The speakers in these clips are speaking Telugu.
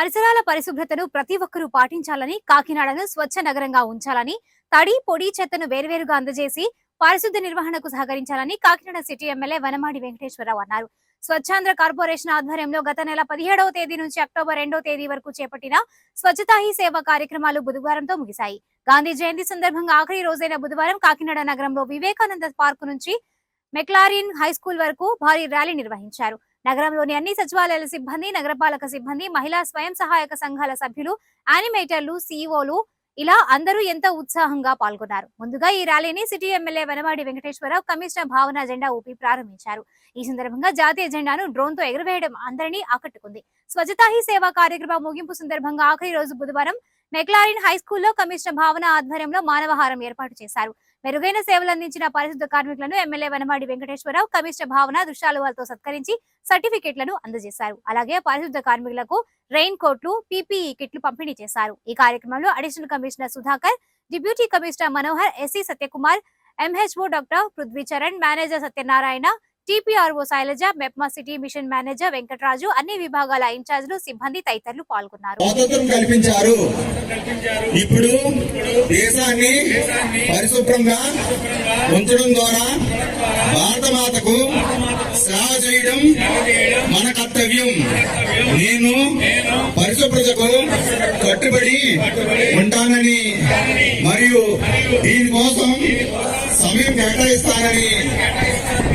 పరిసరాల పరిశుభ్రతను ప్రతి ఒక్కరూ పాటించాలని కాకినాడను స్వచ్ఛ నగరంగా ఉంచాలని తడి పొడి చెత్తను వేర్వేరుగా అందజేసి పారిశుద్ధ నిర్వహణకు సహకరించాలని కాకినాడ సిటీ ఎమ్మెల్యే వనమాడి వెంకటేశ్వరరావు అన్నారు. స్వచ్ఛాంధ్ర కార్పొరేషన్ ఆధ్వర్యంలో గత నెల పదిహేడవ తేదీ నుంచి అక్టోబర్ రెండో తేదీ వరకు చేపట్టిన స్వచ్ఛతా హీ సేవ కార్యక్రమాలు బుధవారంతో ముగిశాయి. గాంధీ జయంతి సందర్భంగా ఆఖరి రోజైన బుధవారం కాకినాడ నగరంలో వివేకానంద పార్క్ నుంచి మెక్లారిన్ హై స్కూల్ వరకు భారీ ర్యాలీ నిర్వహించారు. నగరంలోని అన్ని సచివాలయాల సిబ్బంది నగరపాలక సిబ్బంది మహిళా స్వయం సహాయక సంఘాల సభ్యులు యానిమేటర్లు సీఈఓలు ఇలా అందరూ ఎంతో ఉత్సాహంగా పాల్గొన్నారు. ముందుగా ఈ ర్యాలీని city MLA Vanavadi Venkateswararao commissioner Bhavana జెండా ఊపి ప్రారంభించారు. ఈ సందర్భంగా జాతీయ జెండాను డ్రోన్తో ఎగురవేయడం అందరినీ ఆకట్టుకుంది. స్వచ్ఛతా హీ సేవా కార్యక్రమం ముగింపు సందర్భంగా ఆఖరి రోజు బుధవారం మెక్లారిన్ హై స్కూల్లో కమిషనర్ భావన ఆధ్వర్యంలో మానవహారం ఏర్పాటు చేశారు. మెరుగైన సేవలు అందించిన పారిశుద్ధ కార్మికులను ఎమ్మెల్యే వనమాడి వెంకటేశ్వరరావు కమిషనర్ భావన దృశ్యాలువాలతో సత్కరించి సర్టిఫికెట్లను అందజేశారు. అలాగే పారిశుద్ధ కార్మికులకు రెయిన్ కోట్లు పీపీఈ కిట్లు పంపిణీ చేశారు. ఈ కార్యక్రమంలో additional commissioner Sudhakar deputy commissioner Manohar SC Satyakumar MHO doctor Prithvi Charan manager Satyanarayana TPRO Sailaja MEPMA city mission manager Venkataraju అన్ని విభాగాల ఇన్ఛార్జ్లు సిబ్బంది తదితరులు పాల్గొన్నారు. కల్పించారు. ఇప్పుడు దేశాన్ని పరిశుభ్రంగా ఉంచడం ద్వారా భారత మాతకు చేయడం మన కర్తవ్యం. నేను పరిశుభ్రతకు కట్టుబడి ఉంటానని మరియు దీనికోసం సమయం కేటాయిస్తానని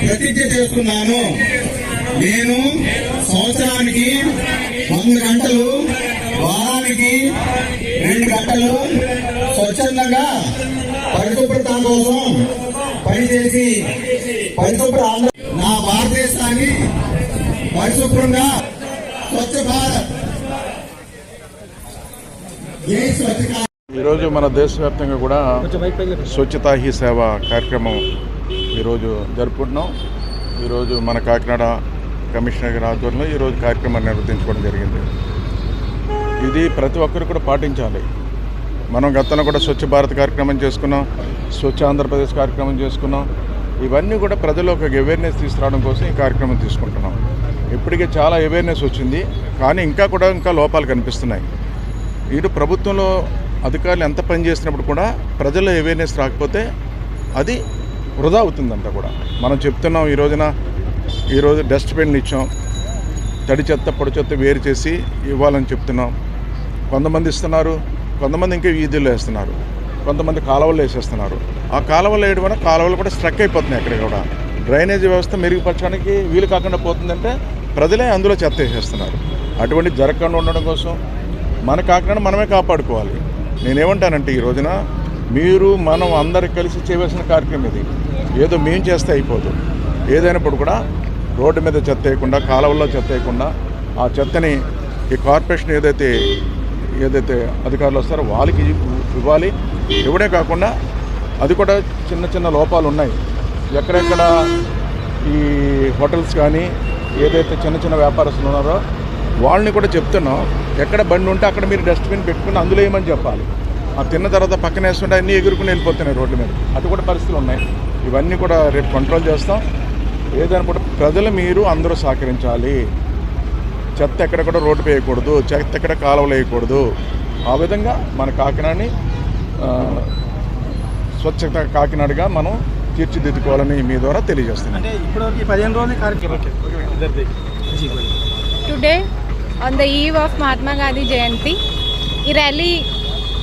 ప్రతిజ్ఞ చేస్తున్నాను. నేను సంవత్సరానికి వంద గంటలు వారానికి రెండు గంటలు స్వచ్ఛందంగా పరిశుభ్రత కోసం పనిచేసి పరిశుభ్ర ఆంధ్ర నా భారతదేశాన్ని పరిశుభ్రంగా స్వచ్ఛ భారత్. ఏ స్వచ్ఛ ఈరోజు మన దేశవ్యాప్తంగా కూడా స్వచ్ఛతా హీ సేవ కార్యక్రమం ఈరోజు జరుపుకుంటున్నాం. ఈరోజు మన కాకినాడ కమిషనర్ గారి ఆధ్వర్యంలో ఈరోజు కార్యక్రమాన్ని నిర్వర్తించుకోవడం జరిగింది. ఇది ప్రతి ఒక్కరు కూడా పాటించాలి. మనం గతంలో కూడా స్వచ్ఛ భారత్ కార్యక్రమం చేసుకున్నాం. స్వచ్ఛ ఆంధ్రప్రదేశ్ కార్యక్రమం చేసుకున్నాం. ఇవన్నీ కూడా ప్రజల్లో ఒక అవేర్నెస్ తీసుకురావడం కోసం ఈ కార్యక్రమం తీసుకుంటున్నాం. ఇప్పటికే చాలా అవేర్నెస్ వచ్చింది కానీ ఇంకా కూడా ఇంకా లోపాలు కనిపిస్తున్నాయి. ఇటు ప్రభుత్వంలో అధికారులు ఎంత పని చేసినప్పుడు కూడా ప్రజల అవేర్నెస్ రాకపోతే అది వృధా అవుతుందంట కూడా. మనం చెప్తున్నాం ఈ రోజున ఈరోజు డస్ట్బిన్లు ఇచ్చాం తడి చెత్త పొడి చెత్త వేరు చేసి ఇవ్వాలని చెప్తున్నాం. కొంతమంది ఇస్తున్నారు కొంతమంది ఇంకా వీధుల్లో వేస్తున్నారు. కొంతమంది కాలువలు వేసేస్తున్నారు. ఆ కాలువలు వేయడం వల్ల కాలువలు కూడా స్ట్రక్ అయిపోతున్నాయి అక్కడ కూడా. డ్రైనేజీ వ్యవస్థ మెరుగుపరచడానికి వీలు కాకుండా పోతుందంటే ప్రజలే అందులో చెత్త వేసేస్తున్నారు. అటువంటి జరగకుండా ఉండడం కోసం మన కాకినాడ మనమే కాపాడుకోవాలి. నేనేమంటానంటే ఈ రోజున మీరు మనం అందరు కలిసి చేయవలసిన కార్యక్రమం ఇది. ఏదో మేము చేస్తే అయిపోదు. ఏదైనప్పుడు కూడా రోడ్డు మీద చెత్త వేయకుండా కాలువల్లో చెత్త వేయకుండా ఆ చెత్తని ఈ కార్పొరేషన్ ఏదైతే ఏదైతే అధికారులు వస్తారో వాళ్ళకి ఇవ్వాలి. ఇవ్వడే కాకుండా అది కూడా చిన్న చిన్న లోపాలు ఉన్నాయి. ఎక్కడెక్కడ ఈ హోటల్స్ కానీ ఏదైతే చిన్న చిన్న వ్యాపారస్తులు ఉన్నారో వాళ్ళని కూడా చెప్తున్నాం. ఎక్కడ బండి ఉంటే అక్కడ మీరు డస్ట్బిన్ పెట్టుకుని అందులో ఏమని చెప్పాలి? ఆ తిన్న తర్వాత పక్కన వేస్తుంటే అన్నీ ఎగురుకుని వెళ్ళిపోతున్నాయి రోడ్ల మీద. అటు కూడా పరిస్థితులు ఉన్నాయి. ఇవన్నీ కూడా రేపు కంట్రోల్ చేస్తాం. ఏదైనా కూడా ప్రజలు మీరు అందరూ సహకరించాలి. చెత్త ఎక్కడ కూడా రోడ్డు వేయకూడదు చెత్త ఎక్కడ కాలువలు వేయకూడదు. ఆ విధంగా మన కాకినాడని స్వచ్ఛత కాకినాడగా మనం తీర్చిదిద్దుకోవాలని మీ ద్వారా తెలియజేస్తున్నాను. అంటే ఇప్పటివరకు ఈ పదిహేను రోజులు కార్యక్రమం ఇద్దరిది. Today on the eve of Mahatma Gandhi Jayanti ఈ ర్యాలీ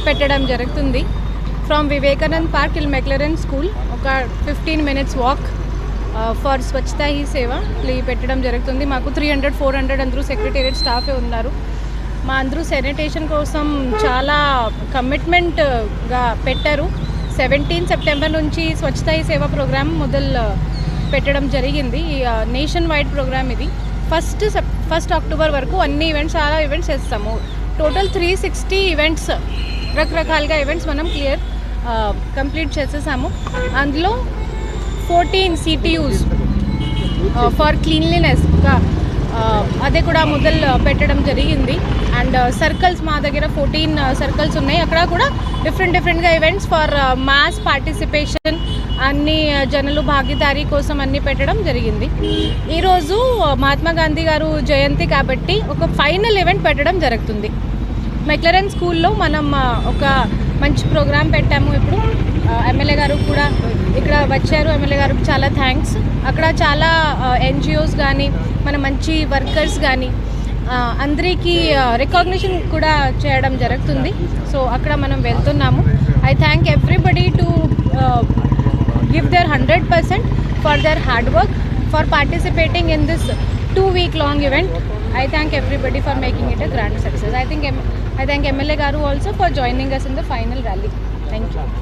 పెట్టడం జరుగుతుంది. From Vivekanand park till McLaurin school ఒక fifteen minutes walk for Swachhata Hi Seva పెట్టడం జరుగుతుంది. మాకు త్రీ హండ్రెడ్ ఫోర్ హండ్రెడ్ అందరూ సెక్రటేరియట్ స్టాఫే ఉన్నారు. మా అందరూ శానిటేషన్ కోసం చాలా కమిట్మెంట్గా uh, పెట్టారు. సెవెంటీన్ సెప్టెంబర్ నుంచి స్వచ్ఛతా సేవ ప్రోగ్రామ్ మొదలు uh, పెట్టడం జరిగింది. నేషన్ వైడ్ ప్రోగ్రామ్ ఇది. ఫస్ట్ సెప్ ఫస్ట్ అక్టోబర్ వరకు అన్ని ఈవెంట్స్ చాలా ఈవెంట్స్ చేస్తాము. టోటల్ త్రీ సిక్స్టీ ఈవెంట్స్ రకరకాలుగా ఈవెంట్స్ మనం క్లియర్ కంప్లీట్ uh, చేసేసాము. అందులో ఫోర్టీన్ సిటీయూస్ ఫర్ క్లీన్లీనెస్గా అదే కూడా మొదలు పెట్టడం జరిగింది. అండ్ సర్కిల్స్ మా దగ్గర ఫోర్టీన్ సర్కిల్స్ ఉన్నాయి. అక్కడ కూడా డిఫరెంట్ డిఫరెంట్గా ఈవెంట్స్ ఫర్ మాస్ పార్టిసిపేషన్ అన్ని జనులు భాగీదారీ కోసం అన్ని పెట్టడం జరిగింది. ఈరోజు మహాత్మా గాంధీ గారు జయంతి కాబట్టి ఒక ఫైనల్ ఈవెంట్ పెట్టడం జరుగుతుంది. మెక్లరన్ స్కూల్లో మనం ఒక మంచి ప్రోగ్రాం పెట్టాము ఇప్పుడు. ఎమ్మెల్యే గారు కూడా ఇక్కడ వచ్చారు. ఎమ్మెల్యే గారికి చాలా థ్యాంక్స్ అక్కడ చాలా ఎన్జిఓస్ కానీ మన మంచి వర్కర్స్ కానీ అందరికీ రికగ్నిషన్ కూడా చేయడం జరుగుతుంది. సో అక్కడ మనం వెళ్తున్నాము. I thank everybody to give their hundred percent for their hard work for participating in this two week long event I thank everybody for making it a grand success I think I thank MLA గారు also for joining us in the final rally thank you